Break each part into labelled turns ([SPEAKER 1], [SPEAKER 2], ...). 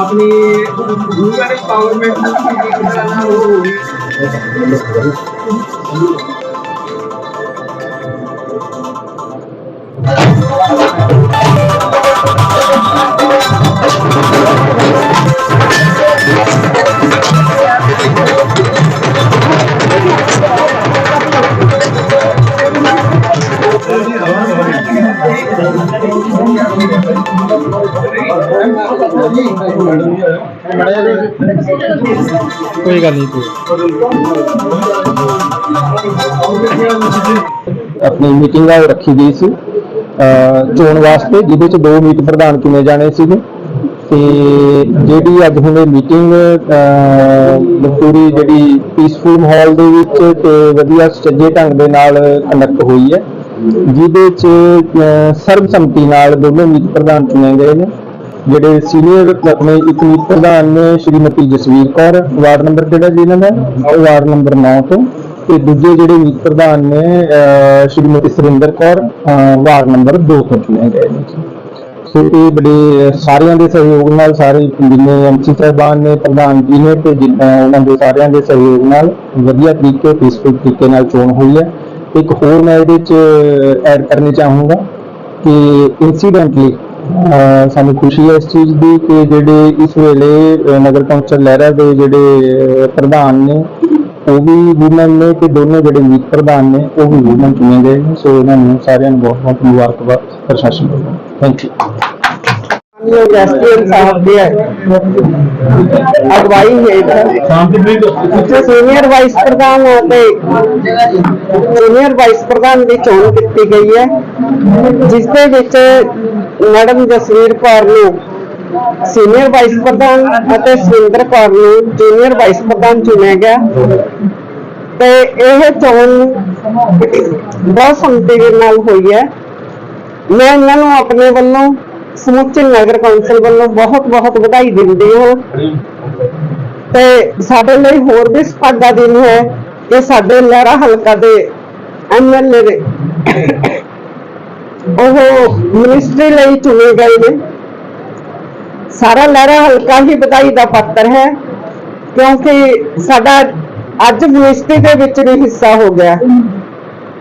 [SPEAKER 1] अपनी women empowerment की करना होगी
[SPEAKER 2] ਕੋਈ ਗੱਲ ਨਹੀਂ, ਕੋਈ ਆਪਣੀ ਮੀਟਿੰਗ ਆ ਰੱਖੀ ਗਈ ਸੀ। ਚੋਣ ਵਾਸਤੇ, ਜਿਹਦੇ ਚ ਦੋ ਮੀਟ ਪ੍ਰਧਾਨ ਚੁਣੇ ਜਾਣੇ ਸੀਗੇ। ਤੇ ਜਿਹੜੀ ਅੱਜ ਹੁਣ ਇਹ ਮੀਟਿੰਗ ਪੂਰੀ ਜਿਹੜੀ ਪੀਸਫੁਲ ਮਾਹੌਲ ਦੇ ਵਿੱਚ ਤੇ ਵਧੀਆ ਸੁਚੱਜੇ ਢੰਗ ਦੇ ਨਾਲ ਕੰਡਕਟ ਹੋਈ ਹੈ। ਜਿਹਦੇ ਚ ਸਰਬਸੰਮਤੀ ਨਾਲ ਦੋਨੋਂ ਮੀਟ ਪ੍ਰਧਾਨ ਚੁਣੇ ਗਏ ਨੇ, ਜਿਹੜੇ ਸੀਨੀਅਰ ਆਪਣੇ ਇੱਕ ਮੀਤ ਪ੍ਰਧਾਨ ਨੇ, ਸ਼੍ਰੀਮਤੀ ਜਸਵੀਰ ਕੌਰ, ਵਾਰਡ ਨੰਬਰ ਕਿਹੜਾ ਜੀ ਇਹਨਾਂ ਦਾ? ਉਹ ਵਾਰਡ ਨੰਬਰ 9 ਤੋਂ। ਤੇ ਦੂਜੇ ਜਿਹੜੇ ਮੀਤ ਪ੍ਰਧਾਨ ਨੇ, ਅਹ, ਸ਼੍ਰੀਮਤੀ ਸੁਰਿੰਦਰ ਕੌਰ ਵਾਰਡ ਨੰਬਰ 2 ਤੋਂ ਚੁਣੇ ਗਏ ਨੇ ਸੋ ਇਹ ਬੜੇ ਸਾਰਿਆਂ ਦੇ ਸਹਿਯੋਗ ਨਾਲ, ਸਾਰੇ ਜਿੰਨੇ ਐਮਸੀ ਸਾਹਿਬਾਨ ਨੇ, ਪ੍ਰਧਾਨ ਜੀ ਨੇ, ਤੇ ਜਿਨ- ਉਹਨਾਂ ਦੇ ਸਾਰਿਆਂ ਦੇ ਸਹਿਯੋਗ ਨਾਲ ਵਧੀਆ ਤਰੀਕੇ ਪੀਸਫੁਲ ਤਰੀਕੇ ਨਾਲ ਚੋਣ ਹੋਈ ਹੈ। ਇੱਕ ਹੋਰ ਮੈਂ ਇਹਦੇ ਚ ਐਡ ਕਰਨੀ ਚਾਹੂੰਗਾ ਕਿ ਇਨਸੀਡੈਂਟਲੀ ਸਾਨੂੰ ਖੁਸ਼ੀ ਹੈ ਇਸ ਚੀਜ਼ ਦੀ ਕਿ ਜਿਹੜੇ ਇਸ ਵੇਲੇ ਨਗਰ ਕੌਂਸਲ ਲਹਿਰਾ ਦੇ ਜਿਹੜੇ ਪ੍ਰਧਾਨ ਨੇ, ਉਹ ਵੀ ਵੂਮਨ ਨੇ ਤੇ ਦੋਨੋਂ ਜਿਹੜੇ ਮੀਤ ਪ੍ਰਧਾਨ ਨੇ, ਉਹ ਵੀ ਵੂਮਨ ਚੁਣੇ ਗਏ ਸੋ ਇਹਨਾਂ ਨੂੰ ਸਾਰਿਆਂ ਨੂੰ ਬਹੁਤ ਬਹੁਤ ਮੁਬਾਰਕਬਾਦ, ਪ੍ਰਸ਼ਾਸਨ ਵੱਲੋਂ। ਥੈਂਕ ਯੂ
[SPEAKER 3] ਮਾਨਯੋਗ ਐਸਪੀਐਮ ਸਾਹਿਬ ਦੀ ਅਗਵਾਈ ਹੇਠ ਜਿੱਥੇ ਸੀਨੀਅਰ ਵਾਈਸ ਪ੍ਰਧਾਨ ਅਤੇ ਸੀਨੀਅਰ ਵਾਈਸ ਪ੍ਰਧਾਨ ਦੀ ਚੋਣ ਕੀਤੀ ਗਈ ਹੈ, ਜਿਸ ਦੇ ਵਿੱਚ ਮੈਡਮ ਜਸਵੀਰ ਕੌਰ ਨੂੰ ਸੀਨੀਅਰ ਵਾਈਸ ਪ੍ਰਧਾਨ ਅਤੇ ਸੁਰਿੰਦਰ ਕੌਰ ਨੂੰ ਜੂਨੀਅਰ ਵਾਈਸ ਪ੍ਰਧਾਨ ਚੁਣਿਆ ਗਿਆ, ਤੇ ਇਹ ਚੋਣ ਬਹੁਤ ਸੰਮਤੀ ਦੇ ਨਾਲ ਹੋਈ ਹੈ। ਮੈਂ ਇਹਨਾਂ ਨੂੰ ਆਪਣੇ ਵੱਲੋਂ ਸਮੁੱਚੇ ਨਗਰ ਕੌਂਸਲ ਵੱਲੋਂ ਬਹੁਤ ਬਹੁਤ ਵਧਾਈ ਦਿੰਦੇ ਹਾਂ। ਤੇ ਸਾਡੇ ਲਈ ਹੋਰ ਵੀ ਸੁਭਾਗਾ ਦਿਨ ਹੈ। ਕਿ ਸਾਡੇ ਲਹਿਰਾ ਹਲਕਾ ਦੇ ਐਮਐਲਏ ਦੇ। ਉਹ ਮਿਨਿਸਟਰੀ ਲਈ ਚੁਣੇ ਗਏ ਨੇ। ਸਾਰਾ ਲਹਿਰਾ ਹਲਕਾ ਹੀ ਵਧਾਈ ਦਾ ਪਾਤਰ ਹੈ, ਕਿਉਂਕਿ ਸਾਡਾ ਅੱਜ ਮਿਨਿਸਟਰੀ ਦੇ ਵਿੱਚ ਵੀ ਹਿੱਸਾ ਹੋ ਗਿਆ।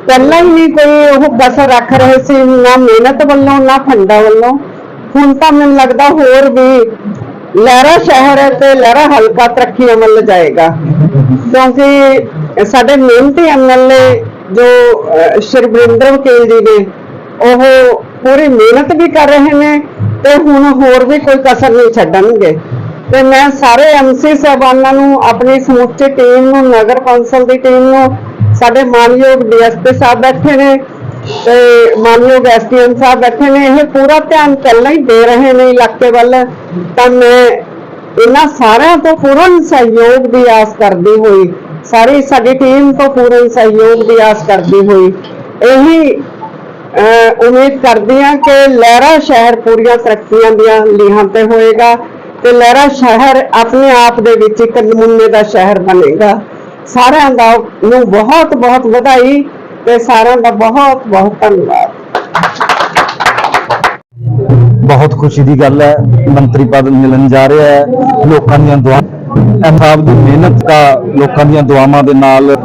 [SPEAKER 3] ਪਹਿਲਾਂ ਹੀ ਨਹੀਂ ਕੋਈ ਉਹ ਕਸਰ ਰੱਖ ਰਹੇ ਸੀ, ਨਾ ਮਿਹਨਤ ਵੱਲੋਂ, ਨਾ ਫੰਡਾ ਵੱਲੋਂ। ਹੁਣ ਤਾਂ ਮੈਨੂੰ ਲੱਗਦਾ ਹੋਰ ਵੀ ਲਹਿਰਾ ਸ਼ਹਿਰ ਤੇ ਲਹਿਰਾ ਹਲਕਾ ਤਰੱਕੀ ਅਮਲ ਜਾਏਗਾ। ਕਿਉਂਕਿ ਸਾਡੇ ਮਿਹਨਤੀ ਐਮਐਲਏ ਜੋ ਸ਼੍ਰੀ ਵਰਿੰਦਰ ਵਕੀਲ ਜੀ ਨੇ, ਉਹ ਪੂਰੀ ਮਿਹਨਤ ਵੀ ਕਰ ਰਹੇ ਨੇ ਤੇ ਹੁਣ ਹੋਰ ਵੀ ਕੋਈ ਕਸਰ ਨਹੀਂ ਛੱਡਣਗੇ। ਤੇ ਮੈਂ ਸਾਰੇ ਐਮਸੀ ਸਾਹਿਬਾਨਾਂ ਨੂੰ, ਆਪਣੀ ਸਮੁੱਚੀ ਟੀਮ ਨੂੰ, ਨਗਰ ਕੌਂਸਲ ਦੀ ਟੀਮ ਨੂੰ, ਸਾਡੇ ਮਾਨਯੋਗ ਡੀਐਸਪੀ ਸਾਹਿਬ ਬੈਠੇ ਨੇ ਤੇ ਮਾਨਯੋਗ ਐਸਡੀਐਮ ਸਾਹਿਬ ਬੈਠੇ ਨੇ, ਇਹ ਪੂਰਾ ਧਿਆਨ ਪਹਿਲਾਂ ਹੀ ਦੇ ਰਹੇ ਨੇ ਇਲਾਕੇ ਵੱਲ। ਤਾਂ ਮੈਂ ਇਹਨਾਂ ਸਾਰਿਆਂ ਤੋਂ ਪੂਰਨ ਸਹਿਯੋਗ ਦੀ ਆਸ ਕਰਦੀ ਹੋਈ, ਸਾਰੀ ਸਾਡੀ ਟੀਮ ਤੋਂ ਪੂਰਨ ਸਹਿਯੋਗ ਦੀ ਆਸ ਕਰਦੀ ਹੋਈ, ਇਹੀ, ਅਹ, ਉਮੀਦ ਕਰਦੀ ਹਾਂ ਕਿ ਲਹਿਰਾ ਸ਼ਹਿਰ ਪੂਰੀਆਂ ਤਰੱਕੀਆਂ ਦੀਆਂ ਲੀਹਾਂ ਤੇ ਹੋਏਗਾ ਤੇ ਲਹਿਰਾ ਸ਼ਹਿਰ ਆਪਣੇ ਆਪ ਦੇ ਵਿੱਚ ਇੱਕ ਨਮੂਨੇ ਦਾ ਸ਼ਹਿਰ ਬਣੇਗਾ। ਸਾਰਿਆਂ ਦਾ ਨੂੰ ਬਹੁਤ ਬਹੁਤ ਵਧਾਈ। ਤੇ ਸਾਰਿਆਂ ਦਾ ਬਹੁਤ ਬਹੁਤ ਧੰਨਵਾਦ।
[SPEAKER 2] ਬਹੁਤ ਖੁਸ਼ੀ ਦੀ ਗੱਲ ਹੈ ਮੰਤਰੀ ਪਦ ਮਿਲਣ ਜਾ ਰਿਹਾ ਹੈ ਲੋਕਾਂ ਦੀਆਂ ਦੁਆ ਐਮ ਸਾਹਿਬ ਦੀ ਮਿਹਨਤ ਦਾ ਲੋਕਾਂ ਦੀਆਂ ਦੁਆਵਾਂ ਦੇ ਨਾਲ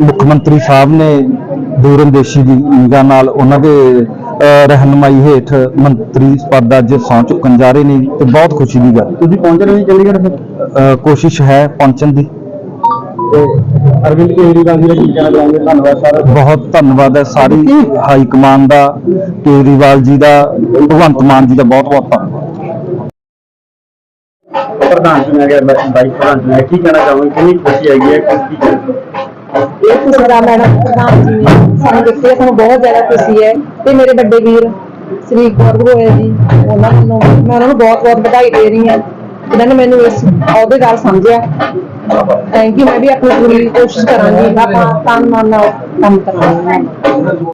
[SPEAKER 2] ਮੁੱਖ ਮੰਤਰੀ ਸਾਹਿਬ ਨੇ ਦੂਰੰਦੇਸ਼ੀ ਦੀ ਨਿਗਾਹ ਨਾਲ ਉਹਨਾਂ ਦੇ ਰਹਿਨੁਮਾਈ ਹੇਠ ਮੰਤਰੀ ਪਦ ਦਾ ਅੱਜ ਸਹੁੰ ਚੁੱਕਣ ਜਾ ਰਹੇ ਨੇ ਤੇ ਬਹੁਤ ਖੁਸ਼ੀ ਦੀ ਗੱਲ ਤੁਸੀਂ ਪਹੁੰਚ ਰਹੇ ਹੋ ਚੰਡੀਗੜ੍ਹ ਫਿਰ? ਕੋਸ਼ਿਸ਼ ਹੈ ਪਹੁੰਚਣ ਦੀ। ਅਰਵਿੰਦ ਕੇਜਰੀਵਾਲ ਜੀ ਦਾ ਕੀ ਕਹਿਣਾ ਚਾਹੁੰਦੇ ਧੰਨਵਾਦ ਸਰ ਬਹੁਤ ਧੰਨਵਾਦ ਹੈ ਸਾਰੀ ਹਾਈ ਕਮਾਨ ਦਾ ਕੇਜਰੀਵਾਲ ਜੀ ਦਾ ਭਗਵੰਤ ਮਾਨ ਜੀ ਦਾ ਬਹੁਤ ਬਹੁਤ ਧੰਨਵਾਦ।
[SPEAKER 4] ਪ੍ਰਧਾਨ ਚੁਣਿਆ ਗਿਆ ਬਾਈ ਪ੍ਰਧਾਨ ਚੁਣਿਆ ਕੀ ਕਹਿਣਾ ਚਾਹੋਗੇ ਕਿੰਨੀ ਖੁਸ਼ੀ ਹੈਗੀ ਹੈ ਕੀ
[SPEAKER 5] ਇਹ ਖੁਸ਼ੀ ਦਾ ਮੈਡਮ ਪ੍ਰਧਾਨ ਜੀ ਨੇ ਸਾਨੂੰ ਦਿੱਤੀ ਸਾਨੂੰ ਬਹੁਤ ਜ਼ਿਆਦਾ ਖੁਸ਼ੀ ਹੈ। ਤੇ ਮੇਰੇ ਵੱਡੇ ਵੀਰ ਸ੍ਰੀ ਗੌਰਵ ਜੀ ਉਹਨਾਂ ਨੂੰ ਮੈਂ ਉਹਨਾਂ ਨੂੰ ਬਹੁਤ ਬਹੁਤ ਵਧਾਈ ਦੇ ਰਹੀ ਹਾਂ। ਇਹਨਾਂ ਨੇ ਮੈਨੂੰ ਇਸ ਅਹੁਦੇਦਾਰ ਸਮਝਿਆ। ਥੈਂਕ ਯੂ ਮੈਂ ਵੀ ਆਪਣੀ ਪੂਰੀ ਕੋਸ਼ਿਸ਼ ਕਰਾਂਗੀ। ਆਪਾਂ ਤਨ ਮਨ ਨਾਲ ਕੰਮ ਕਰਾਂਗੇ।